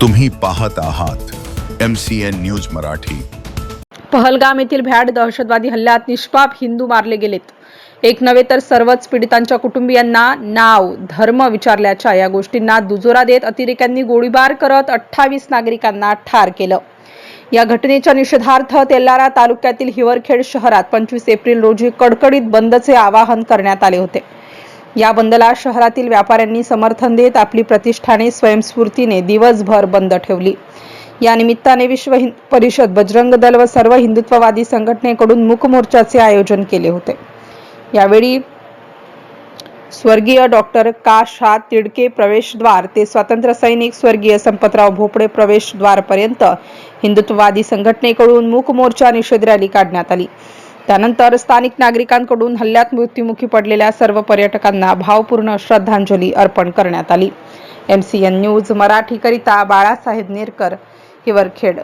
तुम्ही पाहत आहात M C N news Marathi. Pahalgam येथील भ्याड दहशतवादी हल्ल्यात निष्पाप हिंदू मारले गेलेत. एक नव्हे तर सर्वच पीडितांच्या कुटुंबियांना नाव धर्म विचारल्याच्या या गोष्टींना दुजोरा देत अतिरेक्यांनी गोळीबार करत अठ्ठावीस नागरिकांना ठार केलं. या घटनेच्या निषेधार्थ तेल्लारा तालुक्यातील हिवरखेड शहरात पंचवीस एप्रिल रोजी कडकडीत बंदचे आवाहन करण्यात आले होते. या बंदला शहरातील व्यापाऱ्यांनी समर्थन देत आपली प्रतिष्ठाने स्वयंस्फूर्तीने दिवसभर बंद ठेवली. या निमित्ताने विश्व हिंद परिषद बजरंग दल व सर्व हिंदुत्ववादी संघटनेकडून मुकमोर्चाचे आयोजन केले होते. यावेळी स्वर्गीय डॉक्टर का शा तिडके प्रवेशद्वार ते स्वातंत्र्य सैनिक स्वर्गीय संपतराव भोपळे प्रवेशद्वारपर्यंत हिंदुत्ववादी संघटनेकडून मूक मोर्चा निषेध रॅली काढण्यात आली. त्यानंतर स्थानिक नागरिकांकडून हल्ल्यात मृत्युमुखी पडलेल्या सर्व पर्यटकांना भावपूर्ण श्रद्धांजली अर्पण करण्यात आली. एम सी एन न्यूज मराठीकरिता बाळासाहेब नेरकर हिवरखेड.